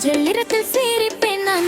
மஞ்சள் நிறத்தில் சிரிப்பேன் நான்